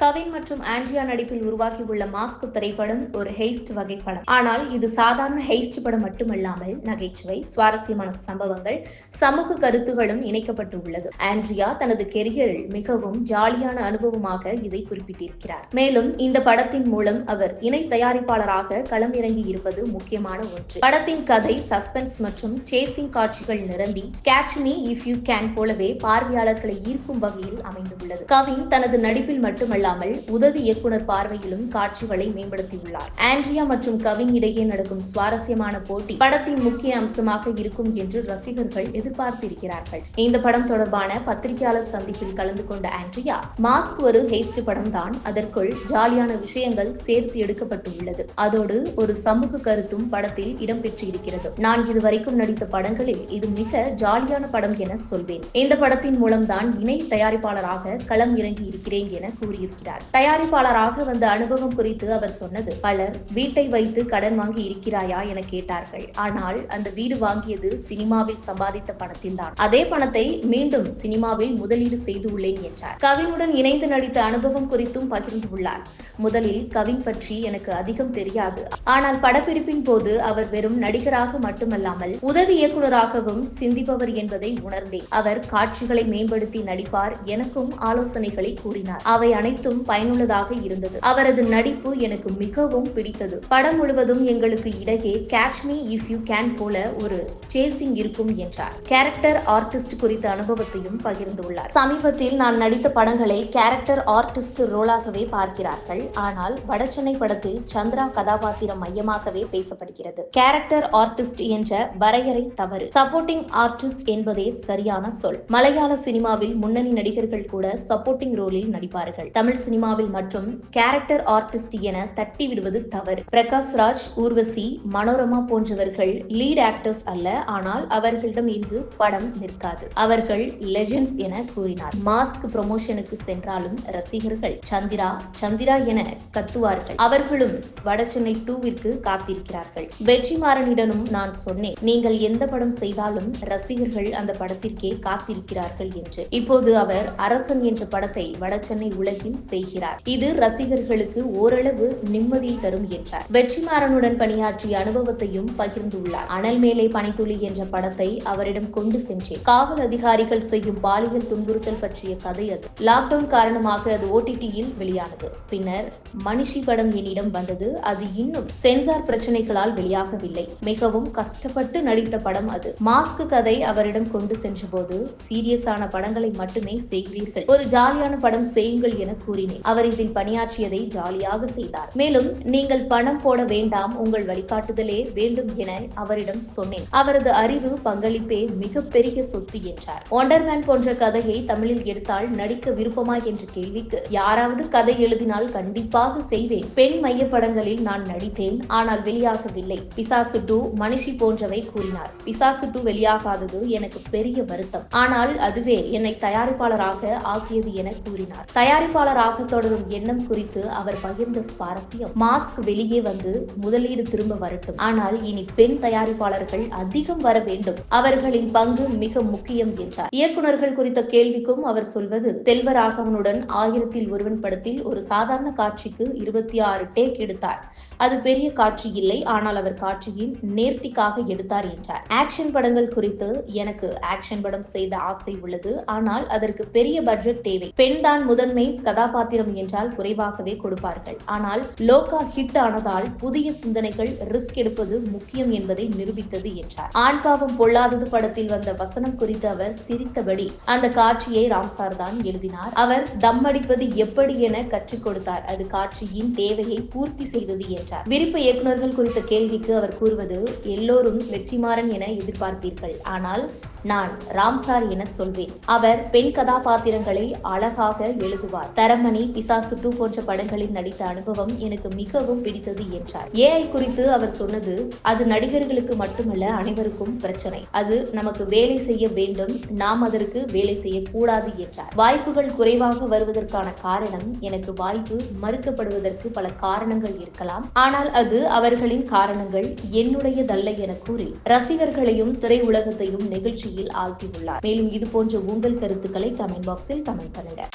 கவின் மற்றும் ஆண்ட்ரியா நடிப்பில் உருவாகியுள்ள மாஸ்க் திரைப்படம் ஒரு ஹெய்ஸ்ட் வகை படம். ஆனால் இது சாதாரண ஹெய்ஸ்ட் படம் மட்டுமல்லாமல் நகைச்சுவை சுவாரஸ்யமான சம்பவங்கள் சமூக கருத்துகளும் இணைக்கப்பட்டு உள்ளது. ஆண்ட்ரியா தனது கெரியரில் மிகவும் ஜாலியான அனுபவமாக இதை குறிப்பிட்டிருக்கிறார். மேலும் இந்த படத்தின் மூலம் அவர் இணை தயாரிப்பாளராக களம் இறங்கி இருப்பது முக்கியமான ஒன்று. படத்தின் கதை சஸ்பென்ஸ் மற்றும் சேசிங் காட்சிகள் நிரம்பி catch me if you can போலவே பார்வையாளர்களை ஈர்க்கும் வகையில் அமைந்துள்ளது. கவின் தனது நடிப்பில் மட்டுமல்ல இல்லாமல் உதவி இயக்குனர் பார்வையிலும் காட்சிகளை மேம்படுத்தியுள்ளார். ஆண்ட்ரியா மற்றும் கவின் இடையே நடக்கும் சுவாரஸ்யமான போட்டி படத்தின் முக்கிய அம்சமாக இருக்கும் என்று ரசிகர்கள் எதிர்பார்த்திருக்கிறார்கள். இந்த படம் தொடர்பான பத்திரிகையாளர் சந்திப்பில் கலந்து கொண்ட ஆண்ட்ரியா மாஸ்க் ஒரு ஹேஸ்ட் படம் தான் அதற்குள் ஜாலியான விஷயங்கள் சேர்த்து எடுக்கப்பட்டுள்ளது. அதோடு ஒரு சமூக கருத்தும் படத்தில் இடம்பெற்றிருக்கிறது. நான் இதுவரைக்கும் நடித்த படங்களில் இது மிக ஜாலியான படம் என சொல்வேன். இந்த படத்தின் மூலம்தான் இணை தயாரிப்பாளராக களம் இறங்கி இருக்கிறேன் என கூறியிருக்கிறார். இருக்கிறார் தயாரிப்பாளராக வந்த அனுபவம் குறித்து அவர் சொன்னது பலர் வீட்டை வைத்து கடன் வாங்கி இருக்கிறாயா என கேட்டார்கள். ஆனால் அந்த வீடு வாங்கியது சினிமாவில் சம்பாதித்த பணத்தில் தான். அதே பணத்தை மீண்டும் சினிமாவில் முதலீடு செய்து உள்ளேன் என்றார். கவினுடன் இணைந்து நடித்த அனுபவம் குறித்தும் பகிர்ந்து உள்ளார். முதலில் கவின் பற்றி எனக்கு அதிகம் தெரியாது. ஆனால் படப்பிடிப்பின் போது அவர் வெறும் நடிகராக மட்டுமல்லாமல் உதவி இயக்குநராகவும் சிந்திப்பவர் என்பதை உணர்ந்தேன். அவர் காட்சிகளை மேம்படுத்தி நடிப்பார் எனக்கும் ஆலோசனைகளை கூறினார். அவை அனைத்தும் அனைத்தும் பயனுள்ளதாக இருந்தது. அவரது நடிப்பு எனக்கு மிகவும் பிடித்தது. படம் முழுவதும் எங்களுக்கு இடையே catch me if you can போல ஒரு சேசிங் இருக்கும் என்றார். கேரக்டர் ஆர்டிஸ்ட் குறித்த அனுபவத்தையும் பகிர்ந்துள்ளார். சமீபத்தில் நான் நடித்த படங்களை கேரக்டர் ஆர்டிஸ்ட் ரோலாகவே பார்க்கிறார்கள். ஆனால் வடசென்னை படத்தில் சந்திரா கதாபாத்திரம் மையமாகவே பேசப்படுகிறது. கேரக்டர் ஆர்டிஸ்ட் என்ற வரையறை தவறு. சப்போர்ட்டிங் ஆர்டிஸ்ட் என்பதே சரியான சொல். மலையாள சினிமாவில் முன்னணி நடிகர்கள் கூட சப்போர்ட்டிங் ரோலில் நடிப்பார்கள். தமிழ் தமிழ் சினிமாவில் மற்றும் கேரக்டர் ஆர்டிஸ்ட் என தட்டி விடுவது தவறு. பிரகாஷ் ராஜ் ஊர்வசி மனோரமா போன்றவர்கள் லீட் ஆக்டர்ஸ் அல்ல ஆனால் அவர்களிடம் இருந்து படம் நிற்காது. அவர்கள் லெஜெண்ட்ஸ் என கூறினார். மாஸ்க் ப்ரொமோஷனுக்கு சென்றாலும் ரசிகர்கள் சந்திரா சந்திரா என கத்துவார்கள். அவர்களும் வடசென்னை டூவிற்கு காத்திருக்கிறார்கள். வெற்றிமாறனிடனும் நான் சொன்னேன் நீங்கள் எந்த படம் செய்தாலும் ரசிகர்கள் அந்த படத்திற்கே காத்திருக்கிறார்கள் என்று. இப்போது அவர் அரசன் என்ற படத்தை வடசென்னை உலகின் செய்கிறார். இது ரசிகர்களுக்கு ஓரளவு நிம்மதியை தரும் என்றார். வெற்றிமாறனுடன் பணியாற்றிய அனுபவத்தையும் பகிர்ந்துள்ளார். அனல் மேலே பனித்துளி என்ற படத்தை அவரிடம் கொண்டு சென்றேன். காவல் அதிகாரிகள் செய்யும் பாலியல் துன்புறுத்தல் பற்றிய கதை அது. லாக்டவுன் காரணமாக அது ஓடிடியில் வெளியானது. பின்னர் மனுஷி படம் என்னிடம் வந்தது. அது இன்னும் சென்சார் பிரச்சனைகளால் வெளியாகவில்லை. மிகவும் கஷ்டப்பட்டு நடித்த படம் அது. மாஸ்க் கதை அவரிடம் கொண்டு சென்றபோது சீரியஸான படங்களை மட்டுமே செய்கிறீர்கள் ஒரு ஜாலியான படம் செய்யுங்கள் என கூறினேன். அவர் இதில் பணியாற்றியதை ஜாலியாக செய்தார். மேலும் நீங்கள் பணம் போட வேண்டாம் உங்கள் வழிகாட்டுதலே வேண்டும் என அவரிடம் சொன்னேன். அவரது அறிவு பங்களிப்பே மிகப்பெரிய சொத்து என்றார். ஒண்டர்மேன் போன்ற கதையை தமிழில் எடுத்தால் நடிக்க விருப்பமா என்ற கேள்விக்கு யாராவது கதை எழுதினால் கண்டிப்பாக செய்வேன். பெண் மைய படங்களில் நான் நடித்தேன் ஆனால் வெளியாகவில்லை. பிசாசு டூ மனுஷி போன்றவை கூறினார். பிசாசு டூ வெளியாகாதது எனக்கு பெரிய வருத்தம். ஆனால் அதுவே என்னை தயாரிப்பாளராக ஆக்கியது என கூறினார். தயாரிப்பாளர் ஆக தொடரும் எண்ணம் குறித்து அவர் பகிர்ந்த சுவாரஸ்யம். மாஸ்க் வெளியே வந்து முதலீடு திரும்ப வரட்டும். ஆனால் இனி பெண் தயாரிப்பாளர்கள் அதிகம் வர வேண்டும். அவர்களின் பங்கு மிக முக்கியம் என்றார். இயக்குநர்கள் குறித்த கேள்விக்கும் அவர் சொல்வது செல்வராகவனுடன் ஆயிரத்தில் ஒருவன் படத்தில் ஒரு சாதாரண காட்சிக்கு இருபத்தி ஆறு டேக் எடுத்தார். அது பெரிய காட்சி இல்லை ஆனால் அவர் காட்சியின் நேர்த்திக்காக எடுத்தார் என்றார். ஆக்ஷன் படங்கள் குறித்து எனக்கு ஆக்ஷன் படம் செய்த ஆசை உள்ளது. ஆனால் அதற்கு பெரிய பட்ஜெட் தேவை. பெண் தான் முதன்மை கதா கதாபாத்திரம் என்றால் குறைவாகவே கொடுப்பார்கள். ஆனால் லோகா ஹிட் ஆனதால் புதிய சிந்தனைகள் ரிஸ்க் எடுப்பது முக்கியம் என்பதை நிரூபித்தது என்றார். ஆண்பாவம் பொல்லாதது படத்தில் வந்த வசனம் குறித்து அவர் சிரித்தபடி அந்த காட்சியை ராம்சார் தான் எழுதினார். அவர் தம் அடிப்பது எப்படி என கற்றுக் கொடுத்தார். அது காட்சியின் தேவையை பூர்த்தி செய்தது என்றார். விருப்ப இயக்குநர்கள் குறித்த கேள்விக்கு அவர் கூறுவது எல்லோரும் வெற்றிமாறன் என எதிர்பார்ப்பீர்கள். ஆனால் நான் ராம்சார் என சொல்வேன். அவர் பெண் கதாபாத்திரங்களை அழகாக எழுதுவார். தரமணி பிசா சுட்டு போன்ற படங்களில் நடித்த அனுபவம் எனக்கு மிகவும் பிடித்தது என்றார். ஏஐ குறித்து அவர் சொன்னது அது நடிகர்களுக்கு மட்டுமல்ல அனைவருக்கும் பிரச்சனை. அது நமக்கு வேலை செய்ய வேண்டும் நாம் அதற்கு வேலை செய்யக்கூடாது என்றார். வாய்ப்புகள் குறைவாக வருவதற்கான காரணம் எனக்கு வாய்ப்பு மறுக்கப்படுவதற்கு பல காரணங்கள் இருக்கலாம். ஆனால் அது அவர்களின் காரணங்கள் என்னுடையதல்ல என கூறி ரசிகர்களையும் திரையுலகத்தையும் நிகழ்ச்சியில் ஆழ்த்தியுள்ளார். மேலும் இது போன்ற உங்கள் கருத்துக்களை கமெண்ட் பாக்ஸில் கமெண்ட் பண்ணுங்க.